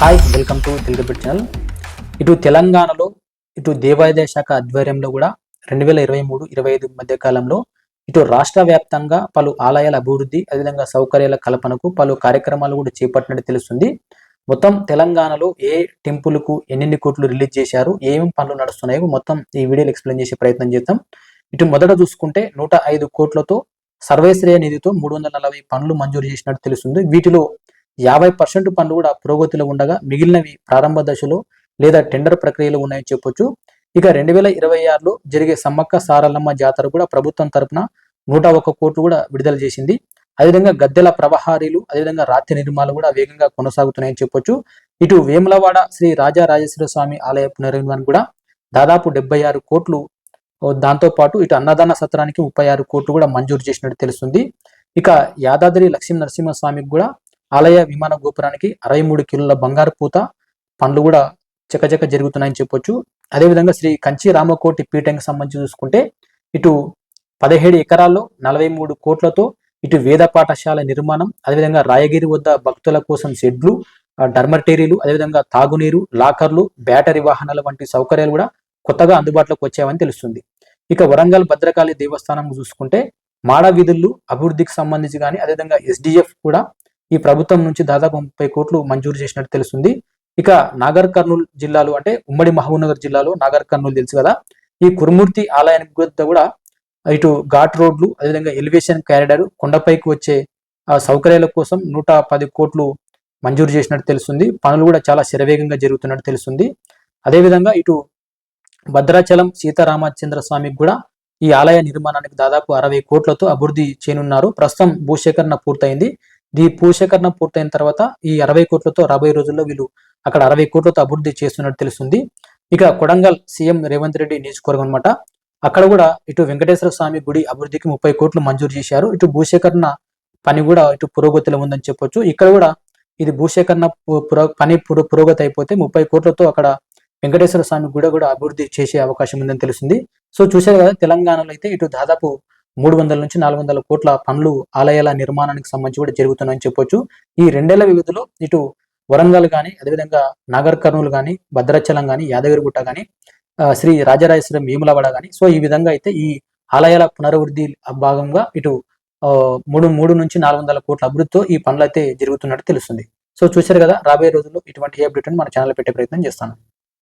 Hi welcome to Telugu bit channel ఇటు తెలంగాణలో ఇటు దేవాదాయ శాఖ ఆధ్వర్యంలో కూడా రెండు వేల ఇరవై మూడు ఇరవై ఐదు మధ్య కాలంలో ఇటు రాష్ట్ర వ్యాప్తంగా పలు ఆలయాల అభివృద్ధి అదేవిధంగా సౌకర్యాల కల్పనకు పలు కార్యక్రమాలు కూడా చేపట్టినట్టు తెలుస్తుంది. మొత్తం తెలంగాణలో ఏ టెంపుల్కు ఎన్నెన్ని కోట్లు రిలీజ్ చేశారు ఏమేమి పనులు నడుస్తున్నాయో మొత్తం ఈ వీడియోలో ఎక్స్ప్లెయిన్ చేసే ప్రయత్నం చేద్దాం. ఇటు మొదట చూసుకుంటే నూట ఐదు కోట్లతో సర్వేశ్రేయ నిధితో మూడు వందల నలభై పనులు మంజూరు చేసినట్టు తెలుస్తుంది. వీటిలో యాభై పర్సెంట్ పనులు కూడా పురోగతిలో ఉండగా మిగిలినవి ప్రారంభ దశలో లేదా టెండర్ ప్రక్రియలో ఉన్నాయని చెప్పొచ్చు. ఇక రెండు వేల ఇరవై ఆరులో జరిగే సమ్మక్క సారలమ్మ జాతర కూడా ప్రభుత్వం తరపున నూట ఒక్క కోట్లు కూడా విడుదల చేసింది. అదేవిధంగా గద్దెల ప్రవహారీలు అదేవిధంగా రాత్రి నిర్మాణాలు కూడా వేగంగా కొనసాగుతున్నాయని చెప్పొచ్చు. ఇటు వేములవాడ శ్రీ రాజారాజేశ్వర స్వామి ఆలయ పునర్నిర్మాణం కూడా దాదాపు డెబ్బై ఆరు కోట్లు దాంతోపాటు దాంతో పాటు ఇటు అన్నదాన సత్రానికి ముప్పై ఆరు కోట్లు కూడా మంజూరు చేసినట్టు తెలుస్తుంది. ఇక యాదాద్రి లక్ష్మీ నరసింహస్వామికి కూడా ఆలయ విమాన గోపురానికి అరవై మూడు కిలోల బంగారు పూత పనులు కూడా చకచక జరుగుతున్నాయని చెప్పొచ్చు. అదేవిధంగా శ్రీ కంచి రామకోటి పీఠంకి సంబంధించి చూసుకుంటే ఇటు పదిహేడు ఎకరాల్లో నలభై మూడు కోట్లతో ఇటు వేద పాఠశాల నిర్మాణం అదేవిధంగా రాయగిరి వద్ద భక్తుల కోసం షెడ్లు ఆ, డర్మటేరీలు అదేవిధంగా తాగునీరు లాకర్లు బ్యాటరీ వాహనాలు వంటి సౌకర్యాలు కూడా కొత్తగా అందుబాటులోకి వచ్చాయని తెలుస్తుంది. ఇక వరంగల్ భద్రకాళి దేవస్థానం చూసుకుంటే మాడ వీధుల్లో అభివృద్ధికి సంబంధించి కానీ అదేవిధంగా ఎస్డిఎఫ్ కూడా ఈ ప్రభుత్వం నుంచి దాదాపు ముప్పై కోట్లు మంజూరు చేసినట్టు తెలుస్తుంది. ఇక నాగర్ కర్నూలు జిల్లాలో అంటే ఉమ్మడి మహబూబ్నగర్ జిల్లాలో నాగర్ కర్నూలు తెలుసు కదా. ఈ కురుమూర్తి ఆలయానికి కూడా ఇటు ఘాట్ రోడ్లు అదేవిధంగా ఎలివేషన్ క్యారిడర్ కొండపైకి వచ్చే సౌకర్యాల కోసం నూట పది కోట్లు మంజూరు చేసినట్టు తెలుస్తుంది. పనులు కూడా చాలా శరవేగంగా జరుగుతున్నట్టు తెలుస్తుంది. అదేవిధంగా ఇటు భద్రాచలం సీతారామచంద్ర స్వామికి కూడా ఈ ఆలయ నిర్మాణానికి దాదాపు అరవై కోట్లతో అభివృద్ధి చేయనున్నారు. ప్రస్తుతం భూసేకరణ పూర్తయింది. ఈ భూసేకరణ పూర్తయిన తర్వాత ఈ అరవై కోట్లతో రాబోయే రోజుల్లో వీళ్ళు అక్కడ అరవై కోట్లతో అభివృద్ధి చేస్తున్నట్టు తెలుస్తుంది. ఇక కొడంగల్ సీఎం రేవంత్ రెడ్డి నియోజకవర్గం అనమాట అక్కడ కూడా ఇటు వెంకటేశ్వర స్వామి గుడి అభివృద్ధికి ముప్పై కోట్లు మంజూరు చేశారు. ఇటు భూసేకరణ పని కూడా ఇటు పురోగతిలో ఉందని చెప్పొచ్చు. ఇక్కడ కూడా ఇది భూసేకరణ పు- పని పురోగతి అయిపోతే ముప్పై కోట్లతో అక్కడ వెంకటేశ్వర స్వామి గుడి కూడా అభివృద్ధి చేసే అవకాశం ఉందని తెలుస్తుంది. సో చూశారు కదా తెలంగాణలో అయితే ఇటు దాదాపు మూడు వందల నుంచి నాలుగు వందల కోట్ల పనులు ఆలయాల నిర్మాణానికి సంబంధించి కూడా జరుగుతున్నాయని చెప్పొచ్చు. ఈ రెండేళ్ళ వ్యవధిలో ఇటు వరంగల్ కానీ అదేవిధంగా నాగర్ కర్నూలు కానీ భద్రాచలం కానీ యాదగిరిగుట్ట కానీ శ్రీ రాజరాజేశ్వరం వేములవాడ కానీ సో ఈ విధంగా అయితే ఈ ఆలయాల పునరావృద్ధి భాగంగా ఇటు మూడు మూడు నుంచి నాలుగు వందల కోట్ల అభివృద్ధితో ఈ పనులు అయితే జరుగుతున్నట్టు తెలుస్తుంది. సో చూశారు కదా రాబోయే రోజుల్లో ఇటువంటి అప్డేట్ మన ఛానల్ పెట్టే ప్రయత్నం చేస్తాను.